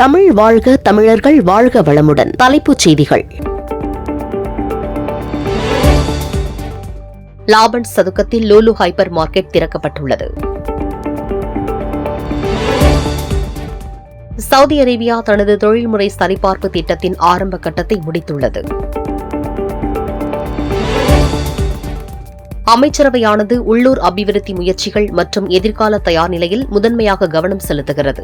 தமிழ் வாழ்க தமிழர்கள் வாழ்க வளமுடன். தலைப்புச் செய்திகள். லாபன் சதுக்கத்தில் லூலு ஹைப்பர் மார்க்கெட் திறக்கப்பட்டுள்ளது. சவுதி அரேபியா தனது தொழில்முறை சரிபார்ப்பு திட்டத்தின் ஆரம்ப கட்டத்தை முடித்துள்ளது. அமைச்சரவையானது உள்ளூர் அபிவிருத்தி முயற்சிகள் மற்றும் எதிர்கால தயார் நிலையில் முதன்மையாக கவனம் செலுத்துகிறது.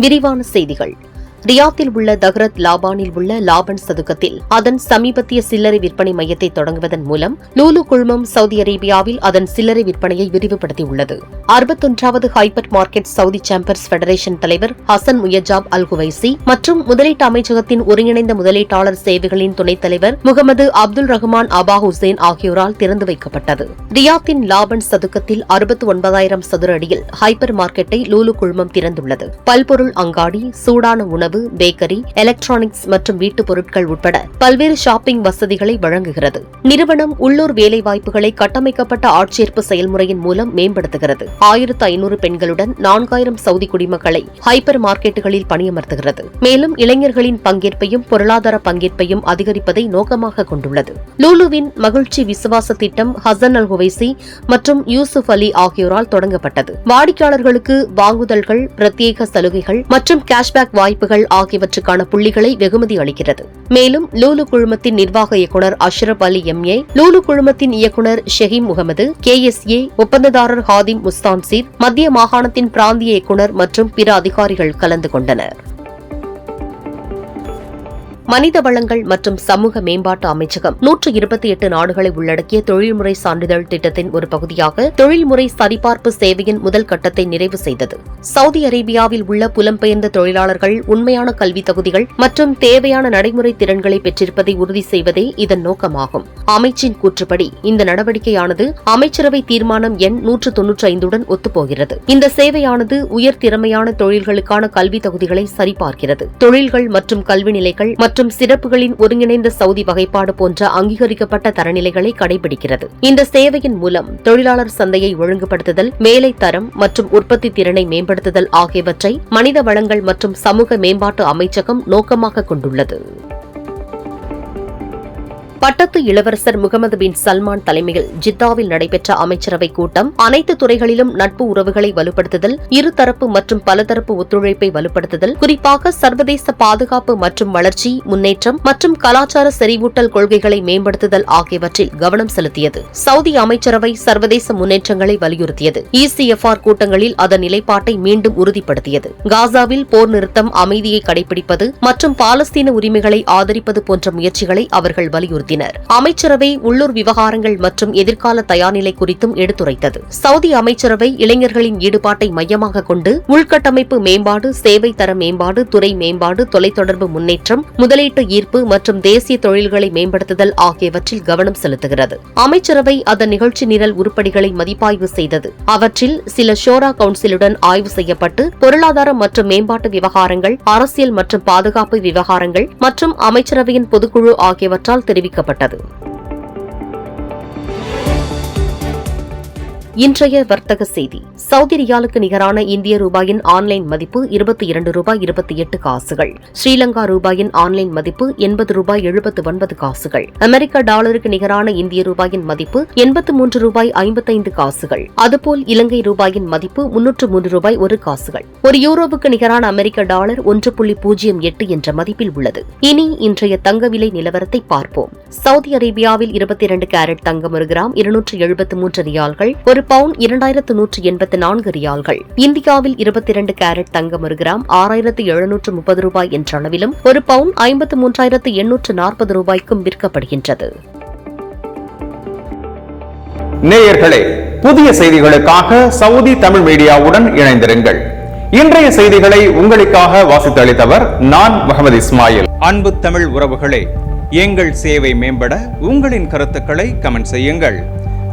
விரிவான செய்திகள். ரியாத்தில் உள்ள தஹ்ரத் லாபானில் உள்ள லாபன் சதுக்கத்தில் அதன் சமீபத்திய சில்லறை விற்பனை மையத்தை தொடங்குவதன் மூலம் லூலு குழுமம் சவுதி அரேபியாவில் அதன் சில்லறை விற்பனையை விரிவுபடுத்தியுள்ளது. அறுபத்தொன்றாவது hypermarket Saudi chambers federation தலைவர் ஹசன் முயஜாப் அல் குவைசி மற்றும் முதலீட்டு அமைச்சகத்தின் ஒருங்கிணைந்த முதலீட்டாளர் சேவைகளின் துணைத் தலைவர் முகமது அப்துல் ரஹ்மான் அபா ஹுசேன் ஆகியோரால் திறந்து வைக்கப்பட்டது. ரியாத்தின் லாபன் சதுக்கத்தில் அறுபத்தி ஒன்பதாயிரம் சதுர அடியில் ஹைப்பர் மார்க்கெட்டை லூலு குழுமம் திறந்துள்ளது. பல்பொருள் அங்காடி சூடான உணவு பேக்கரி எலக்ட்ரானிக்ஸ் மற்றும் வீட்டுப் பொருட்கள் உட்பட பல்வேறு ஷாப்பிங் வசதிகளை வழங்குகிறது. நிறுவனம் உள்ளூர் வேலைவாய்ப்புகளை கட்டமைக்கப்பட்ட ஆட்சேர்ப்பு செயல்முறையின் மூலம் மேம்படுத்துகிறது. ஆயிரத்து ஐநூறு பெண்களுடன் நான்காயிரம் சவுதி குடிமக்களை ஹைப்பர் மார்க்கெட்டுகளில் பணியமர்த்துகிறது. மேலும் இளைஞர்களின் பங்கேற்பையும் பொருளாதார பங்கேற்பையும் அதிகரிப்பதை நோக்கமாக கொண்டுள்ளது. லூலுவின் மகிழ்ச்சி விசுவாச திட்டம் ஹசன் அல் ஹுவைசி மற்றும் யூசுப் அலி ஆகியோரால் தொடங்கப்பட்டது. வாடிக்கையாளர்களுக்கு வாங்குதல்கள் பிரத்யேக சலுகைகள் மற்றும் கேஷ்பேக் வாய்ப்புகள் ஆகியவற்றுக்கான புள்ளிகளை வெகுமதி அளிக்கிறது. மேலும் லூலு குழுமத்தின் நிர்வாக இயக்குநர் அஷ்ரப் அலி எம்ஏ லூலு குழுமத்தின் இயக்குநர் Shaheem Mohammed K S A ஒப்பந்ததாரர் ஹாதிம் முஸ்தான்சீர் மத்திய மாகாணத்தின் பிராந்திய இயக்குநர் மற்றும் பிற அதிகாரிகள் கலந்து கொண்டனர். மனித வளங்கள் மற்றும் சமூக மேம்பாட்டு அமைச்சகம் நூற்று இருபத்தி எட்டு நாடுகளை உள்ளடக்கிய தொழில்முறை சான்றிதழ் திட்டத்தின் ஒரு பகுதியாக தொழில்முறை சரிபார்ப்பு சேவையின் முதல் கட்டத்தை நிறைவு செய்தது. சவுதி அரேபியாவில் உள்ள புலம்பெயர்ந்த தொழிலாளர்கள் உண்மையான கல்வி தகுதிகள் மற்றும் தேவையான நடைமுறை திறன்களை பெற்றிருப்பதை உறுதி செய்வதே இதன் நோக்கமாகும். அமைச்சின் கூற்றுப்படி இந்த நடவடிக்கையானது அமைச்சரவை தீர்மானம் எண் நூற்று தொன்னூற்றி ஐந்துடன் ஒத்துப்போகிறது. இந்த சேவையானது உயர் திறமையான தொழில்களுக்கான கல்வி தகுதிகளை சரிபார்க்கிறது. தொழில்கள் மற்றும் கல்வி நிலைகள் மற்றும் சிறப்புகளின் ஒருங்கிணைந்த சவுதி வகைப்பாடு போன்ற அங்கீகரிக்கப்பட்ட தரநிலைகளை கடைபிடிக்கிறது. இந்த சேவையின் மூலம் தொழிலாளர் சந்தையை ஒழுங்குபடுத்துதல் மேலை தரம் மற்றும் உற்பத்தி திறனை மேம்படுத்துதல் ஆகியவற்றை மனித வளங்கள் மற்றும் சமூக மேம்பாட்டு அமைச்சகம் நோக்கமாக கொண்டுள்ளது. பட்டத்து இளவரசர் முகமது பின் சல்மான் தலைமையில் ஜித்தாவில் நடைபெற்ற அமைச்சரவை கூட்டம் அனைத்து துறைகளிலும் நட்பு உறவுகளை வலுப்படுத்துதல் இருதரப்பு மற்றும் பலதரப்பு ஒத்துழைப்பை வலுப்படுத்துதல் குறிப்பாக சர்வதேச பாதுகாப்பு மற்றும் வளர்ச்சி முன்னேற்றம் மற்றும் கலாச்சார செறிவூட்டல் கொள்கைகளை மேம்படுத்துதல் ஆகியவற்றில் கவனம் செலுத்தியது. சவுதி அமைச்சரவை சர்வதேச முன்னேற்றங்களை வலியுறுத்தியது. இசிஎஃப்ஆர் கூட்டங்களில் அதன் நிலைப்பாட்டை மீண்டும் உறுதிப்படுத்தியது. காசாவில் போர் நிறுத்தம் அமைதியை கடைபிடிப்பது மற்றும் பாலஸ்தீன உரிமைகளை ஆதரிப்பது போன்ற முயற்சிகளை அவர்கள் வலியுறுத்தினர். அமைச்சரவை உள்ளூர் விவகாரங்கள் மற்றும் எதிர்கால தயார்நிலை குறித்தும் எடுத்துரைத்தது. சவுதி அமைச்சரவை இளைஞர்களின் ஈடுபாட்டை மையமாக கொண்டு உள்கட்டமைப்பு மேம்பாடு சேவை தர மேம்பாடு துறை மேம்பாடு தொலைத்தொடர்பு முன்னேற்றம் முதலீட்டு ஈர்ப்பு மற்றும் தேசிய தொழில்களை மேம்படுத்துதல் ஆகியவற்றில் கவனம் செலுத்துகிறது. அமைச்சரவை அதன் நிகழ்ச்சி நிரல் உருப்படிகளை மதிப்பாய்வு செய்தது. அவற்றில் சில ஷோரா கவுன்சிலுடன் ஆய்வு செய்யப்பட்டு பொருளாதார மற்றும் மேம்பாட்டு விவகாரங்கள் அரசியல் மற்றும் பாதுகாப்பு விவகாரங்கள் மற்றும் அமைச்சரவையின் பொதுக்குழு ஆகியவற்றால் தெரிவிக்க தெரிவிக்கப்பட்டது இன்றைய வர்த்தக செய்தி. சவுதி ரியாலுக்கு நிகரான இந்திய ரூபாயின் ஆன்லைன் மதிப்பு இருபத்தி இரண்டு ரூபாய் இருபத்தி எட்டு காசுகள். ஸ்ரீலங்கா ரூபாயின் ஆன்லைன் மதிப்பு எண்பது ரூபாய் எழுபத்து ஒன்பது காசுகள். அமெரிக்க டாலருக்கு நிகரான இந்திய ரூபாயின் மதிப்பு எண்பத்து மூன்று ரூபாய் ஐம்பத்தைந்து காசுகள். அதுபோல் இலங்கை ரூபாயின் மதிப்பு முன்னூற்று மூன்று ரூபாய் ஒரு காசுகள். ஒரு யூரோவுக்கு நிகரான அமெரிக்க டாலர் ஒன்று புள்ளி பூஜ்ஜியம் எட்டு என்ற மதிப்பில் உள்ளது. இனி இன்றைய தங்க விலை நிலவரத்தை பார்ப்போம். சவுதி அரேபியாவில் இருபத்தி இரண்டு கேரட் தங்கம் ஒரு கிராம் இருநூற்று எழுபத்து மூன்று ரியால்கள் ஒரு பவுன் இரண்டாயிரத்து நூற்று எண்பத்தி நான்கு ரியால்கள். இந்தியாவில் இருபத்தி இரண்டு கேரட் தங்கம் ஒரு கிராம் ஆறாயிரத்து எழுநூற்று முப்பது ரூபாய் என்ற அளவிலும் ஒரு பவுன் ஐம்பத்து மூன்றாயிரத்து எண்ணூற்று நாற்பது ரூபாய்க்கும் விற்கப்படுகின்றது. நேயர்களே புதிய செய்திகளுக்காக சவுதி தமிழ் மீடியாவுடன் இணைந்திருங்கள். இன்றைய செய்திகளை உங்களுக்காக வாசித்தளித்தவர் நான் முகமது இஸ்மாயில். அன்பு தமிழ் உறவுகளே எங்கள் சேவை மேம்பட உங்களின் கருத்துக்களை கமெண்ட் செய்யுங்கள்.